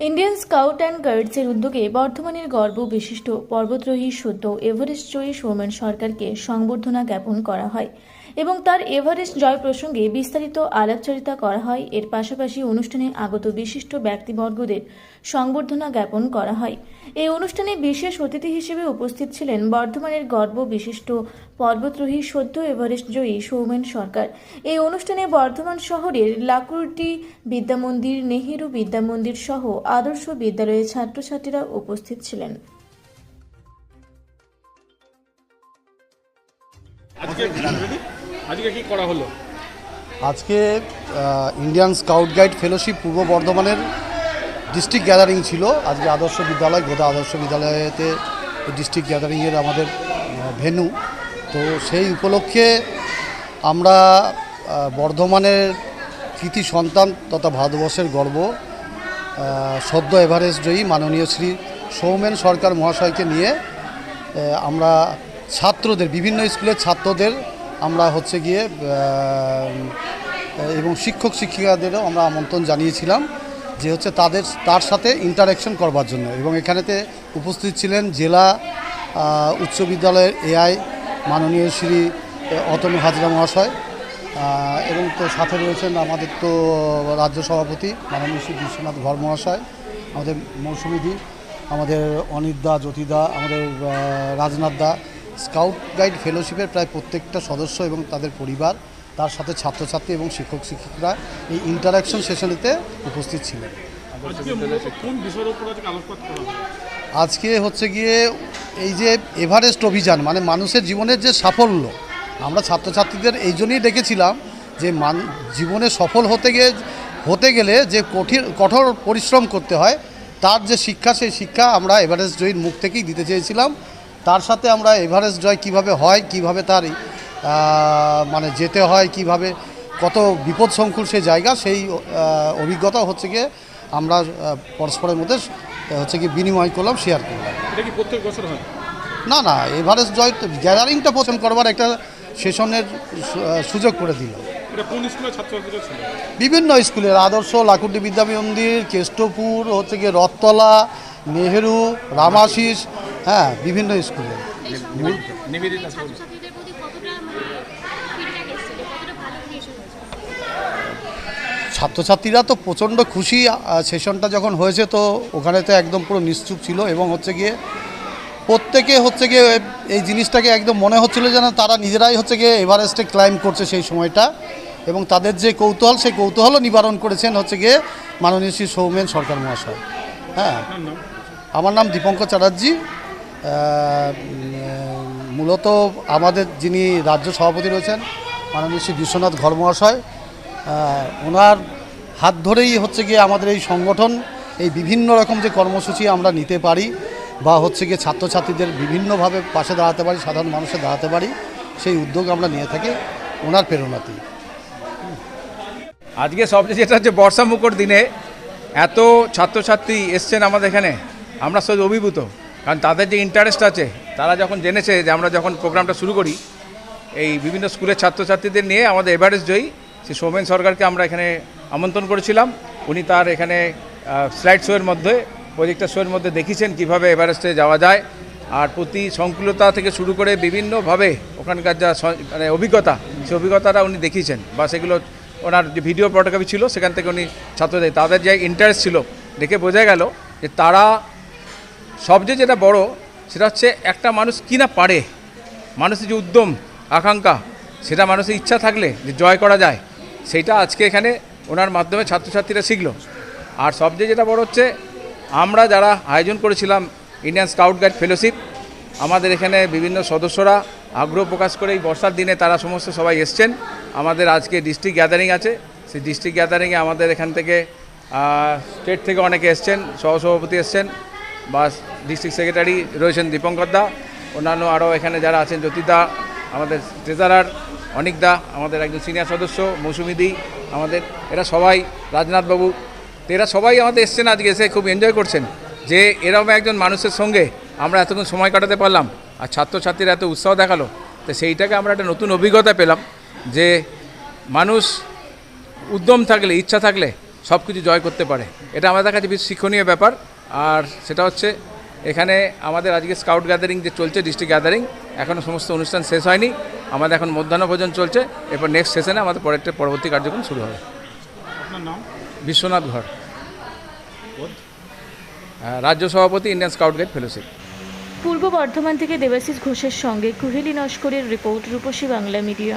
Indian scout and গার্ডসের উদ্যোগে বর্ধমানের গর্ব বিশিষ্ট পর্বতরোহী সদ্য এভারেস্ট জয়ী সৌমেন সরকারকে সংবর্ধনা জ্ঞাপন করা হয়। এবং তার এভারেস্ট জয় প্রসঙ্গে বিস্তারিত আলাপচারিতা করা হয়। এর পাশাপাশি অনুষ্ঠানে আগত বিশিষ্ট ব্যক্তিবর্গদের সংবর্ধনা জ্ঞাপন করা হয়। এই অনুষ্ঠানে বিশেষ অতিথি হিসেবে উপস্থিত ছিলেন বর্ধমানের গর্ব বিশিষ্ট পর্বতরোহী সদ্য এভারেস্ট জয়ী সৌমেন সরকার। এই অনুষ্ঠানে বর্ধমান শহরের লাকুরটি বিদ্যামন্দির, নেহেরু বিদ্যামন্দির সহ আদর্শ বিদ্যালয়ের ছাত্রছাত্রীরা উপস্থিত ছিলেন। আজকে আজকে কি করা হলো? আজকে ইন্ডিয়ান স্কাউট গাইড ফেলোশিপ পূর্ব বর্ধমানের ডিস্ট্রিক্ট গ্যাদারিং ছিল। আজকে আদর্শ বিদ্যালয়, গোদা আদর্শ বিদ্যালয়েতে ডিস্ট্রিক্ট গ্যাদারিংয়ের আমাদের ভেনু তো সেই উপলক্ষে আমরা বর্ধমানের কৃতি সন্তান তথা ভারতবর্ষের গর্ব সদ্য এভারেস্ট জয়ী মাননীয় শ্রী সৌমেন সরকার মহাশয়কে নিয়ে আমরা ছাত্রদের, বিভিন্ন স্কুলের ছাত্রদের আমরা হচ্ছে গিয়ে এবং শিক্ষক শিক্ষিকাদেরও আমরা আমন্ত্রণ জানিয়েছিলাম যে হচ্ছে তাদের, তার সাথে ইন্টারাকশন করবার জন্য। এবং এখানেতে উপস্থিত ছিলেন জেলা উচ্চ বিদ্যালয়ের এআই মাননীয় শ্রী অতনু হাজরা মহাশয় এবং তো সাথে রয়েছেন আমাদের তো রাজ্য সভাপতি মাননীয় শ্রী বিশ্বনাথ ঘর মহাশয়, আমাদের মৌসুমিদি, আমাদের অনিতদা জ্যোতিদা, আমাদের রাজনাথ দা স্কাউট গাইড ফেলোশিপের প্রায় প্রত্যেকটা সদস্য এবং তাদের পরিবার তার সাথে ছাত্রছাত্রী এবং শিক্ষক শিক্ষিকরা এই ইন্টারাকশন সেশনেতে উপস্থিত ছিলেন। আজকে হচ্ছে গিয়ে এই যে এভারেস্ট অভিযান মানে মানুষের জীবনের যে সাফল্য আমরা ছাত্রছাত্রীদের এই জন্যই ডেকেছিলাম যে মান জীবনে সফল হতে গিয়ে হতে গেলে যে কঠিন কঠোর পরিশ্রম করতে হয় তার যে শিক্ষা সেই শিক্ষা আমরা এভারেস্ট জয়ীর মুখ থেকেই দিতে চেয়েছিলাম। তার সাথে আমরা এভারেস্ট জয় কীভাবে হয় কীভাবে তার মানে যেতে হয় কীভাবে কত বিপদ সংকুল সেই জায়গা সেই অভিজ্ঞতা হচ্ছে গিয়ে আমরা পরস্পরের মধ্যে হচ্ছে কি বিনিময় করলাম শেয়ার করলাম। এটা কি প্রত্যেক বছর হয়? না না এভারেস্ট জয় গ্যাদারিংটা পছন্দ করবার একটা সেশনের সুযোগ করে দিল বিভিন্ন স্কুলের আদর্শ লাকুটি বিদ্যা মন্দির কেষ্টপুর হচ্ছে গিয়ে রথতলা নেহেরু রামাশিস হ্যাঁ বিভিন্ন স্কুলে। মানে ছাত্রছাত্রীরা তো প্রচণ্ড খুশি সেশনটা যখন হয়েছে তো ওখানে তো একদম পুরো নিশ্চুপ ছিল এবং হচ্ছে গিয়ে প্রত্যেকে হচ্ছে গিয়ে এই জিনিসটাকে একদম মনে হচ্ছিল যেন তারা নিজেরাই হচ্ছে গিয়ে এভারেস্টে ক্লাইম করছে সেই সময়টা এবং তাদের যে কৌতূহল সেই কৌতূহলও নিবারণ করেছেন হচ্ছে গিয়ে মাননীয় শ্রী সৌমেন সরকার মহাশয়। হ্যাঁ। আমার নাম দীপঙ্কর চ্যাটার্জি। মূলত আমাদের যিনি রাজ্য সভাপতি রয়েছেন, মাননীয় শ্রী বিশ্বনাথ ঘর মহাশয় ওনার হাত ধরেই হচ্ছে গিয়ে আমাদের এই সংগঠন, এই বিভিন্ন রকম যে কর্মসূচি আমরা নিতে পারি বা হচ্ছে গিয়ে ছাত্রছাত্রীদের বিভিন্নভাবে পাশে দাঁড়াতে পারি, সাধারণ মানুষের দাঁড়াতে পারি, সেই উদ্যোগ আমরা নিয়ে থাকি, ওনার প্রেরণাতেই। আজকে সবচেয়ে যেটা হচ্ছে বর্ষা মুখর দিনে এত ছাত্রছাত্রী এসছেন আমাদের এখানে, আমরা সব অভিভূত। কারণ তাদের যে ইন্টারেস্ট আছে, তারা যখন জেনেছে যে আমরা যখন প্রোগ্রামটা শুরু করি, এই বিভিন্ন স্কুলের ছাত্রছাত্রীদের নিয়ে আমাদের এভারেস্ট জয়ী শ্রী সৌমেন সরকারকে আমরা এখানে আমন্ত্রণ করেছিলাম। উনি তার এখানে স্লাইড শোয়ের মধ্যে প্রজেক্টার শোয়ের মধ্যে দেখিয়েছেন কীভাবে এভারেস্টে যাওয়া যায়। আর প্রতি সংকুলতা থেকে শুরু করে বিভিন্নভাবে ওখানকার যা মানে অভিজ্ঞতা, সেই অভিজ্ঞতাটা উনি দেখিয়েছেন। বা সেগুলো ওনার যে ভিডিও ফটোগ্রাফি ছিল, সেখান থেকে উনি ছাত্রদের, তাদের যে ইন্টারেস্ট ছিল, দেখে বোঝা গেল যে তারা সবচেয়ে যেটা বড়, সেটা হচ্ছে একটা মানুষ কি না পারে, মানুষের যে উদ্যম, আকাঙ্ক্ষা, সেটা মানুষের ইচ্ছা থাকলে যে জয় করা যায়, সেইটা আজকে এখানে ওনার মাধ্যমে ছাত্রছাত্রীরা শিখলো। আর সবচেয়ে যেটা বড় হচ্ছে, আমরা যারা আয়োজন করেছিলাম ইন্ডিয়ান স্কাউট গাইড ফেলোশিপ, আমাদের এখানে বিভিন্ন সদস্যরা আগ্রহ প্রকাশ করে এই বর্ষার দিনে তারা সমস্ত সবাই এসছেন। আমাদের আজকে ডিস্ট্রিক্ট গ্যাদারিং আছে। সেই ডিস্ট্রিক্ট গ্যাদারিংয়ে আমাদের এখান থেকে স্টেট থেকে অনেকে এসছেন, সহসভাপতি এসছেন। বা ডিস্ট্রিক্ট সেক্রেটারি রয়েছেন দীপঙ্কর দা। অন্যান্য আরও এখানে যারা আছেন, জ্যোতিদা, আমাদের ট্রেজারার অনিক দা, আমাদের একজন সিনিয়র সদস্য মৌসুমিদি আমাদের, এরা সবাই রাজনাথবাবু তো এরা সবাই আমাদের এসছেন আজকে, এসে খুব এনজয় করছেন। যে এরকম একজন মানুষের সঙ্গে আমরা এতক্ষণ সময় কাটাতে পারলাম, আর ছাত্রছাত্রীরা এত উৎসাহ দেখাল, তো সেইটাকে আমরা একটা নতুন অভিজ্ঞতা পেলাম যে মানুষ উদ্যম থাকলে, ইচ্ছা থাকলে সব কিছু জয় করতে পারে। এটা আমাদের কাছে বেশ শিক্ষণীয় ব্যাপার। আর সেটা হচ্ছে এখানে আমাদের আজকে স্কাউট গ্যাদারিং যে চলছে ডিস্ট্রিক্ট গ্যাদারিং এখনও সমস্ত অনুষ্ঠান শেষ হয়নি। আমাদের এখন মধ্যাহ্ন ভোজন চলছে। এরপর নেক্সট সেশনে আমাদের পরেরটা পরবর্তী কার্যক্রম শুরু হবে। আপনার নাম? বিশ্বনাথ ঘর? রাজ্য সভাপতি ইন্ডিয়ান স্কাউট গাইড ফেলোশিপ পূর্ব বর্ধমান থেকে দেবাশিস ঘোষের সঙ্গে কুহেলি নস্করের রিপোর্ট রূপসী বাংলা মিডিয়া।